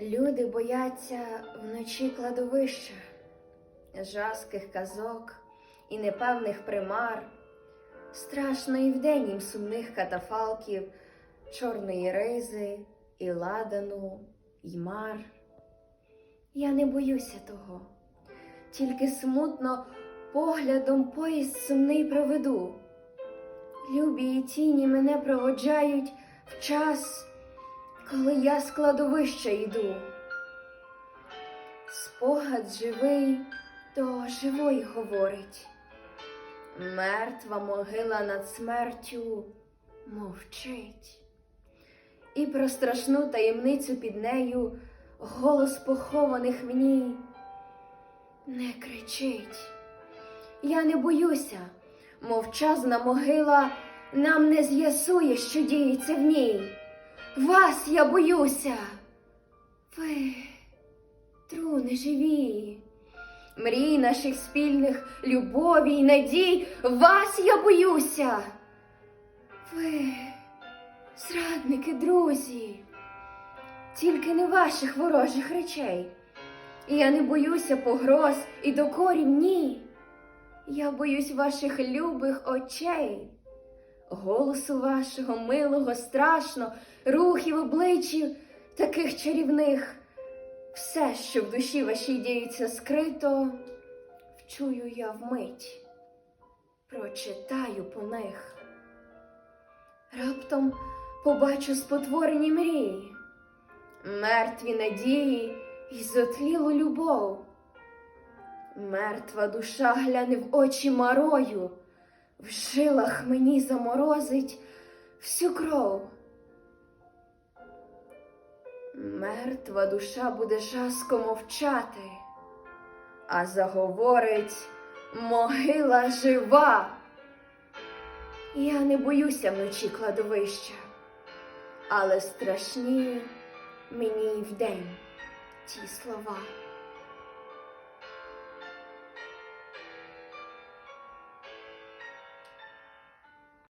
Люди бояться вночі кладовища, жаских казок і непевних примар, страшно і вдень їм сумних катафалків, чорної ризи, і ладану, й мар. Я не боюся того, тільки смутно поглядом поїзд сумний проведу. Любі і тіні мене проводжають в час, коли я з кладовища йду. Спогад живий до живої говорить. Мертва могила над смертю мовчить. І про страшну таємницю під нею голос похованих в ній не кричить. Я не боюся, мовчазна могила нам не з'ясує, що діється в ній. Вас я боюся. Ви, труни живі, мрій наших спільних любові й надій, вас я боюся. Ви, зрадники, друзі, тільки не ваших ворожих речей. І я не боюся погроз і докорів, ні. Я боюсь ваших любих очей, голосу вашого милого, страшно, рухів обличчів таких чарівних. Все, що в душі вашій діється скрито, вчую я вмить, прочитаю по них. Раптом побачу спотворені мрії, мертві надії і зотлілу любов. Мертва душа гляне в очі марою, в жилах мені заморозить всю кров. Мертва душа буде жаско мовчати, а заговорить могила жива. Я не боюся вночі кладовища, але страшні мені й вдень ті слова.